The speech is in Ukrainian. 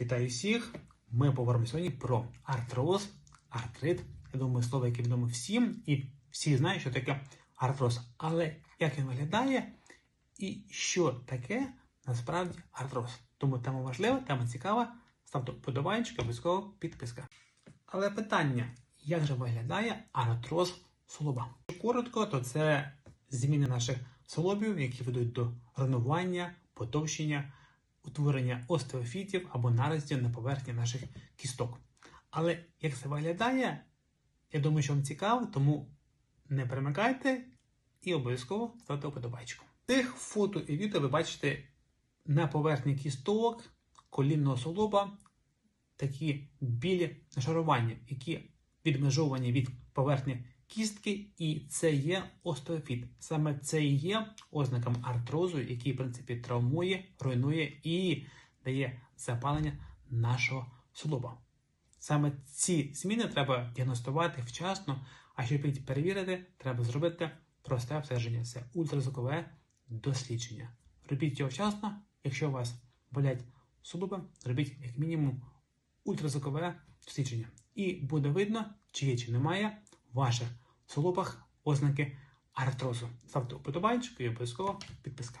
Вітаю всіх! Ми поговоримо сьогодні про артроз, артрит. Я думаю, слово, яке відомо всім, і всі знають, що таке артроз. Але як він виглядає і що таке насправді артроз. Тому тема важлива, тема цікава. Ставте подобайчик, обов'язково підписка. Але питання, як же виглядає артроз солоба? Коротко, то це зміни наших солобів, які ведуть до руйнування, потовщення, утворення остеофітів або нароздів на поверхні наших кісток. Але як це виглядає, я думаю, що вам цікаво, тому не перемикайте і обов'язково ставте вподобайку. В цих фото і відео ви бачите на поверхні кісток колінного солоба такі білі нашарування, які відмежовані від поверхні кістки, і це є остеофіт. Саме це і є ознаком артрозу, який, в принципі, травмує, руйнує і дає запалення нашого солоба. Саме ці зміни треба діагностувати вчасно, а щоб їх перевірити, треба зробити просте обстеження. Це ультразвукове дослідження. Робіть його вчасно, якщо у вас болять суглоби, робіть як мінімум ультразвукове дослідження. І буде видно, чи є чи немає ваших суглобах ознаки артрозу. Ставте вподобайчик і обов'язково підписка.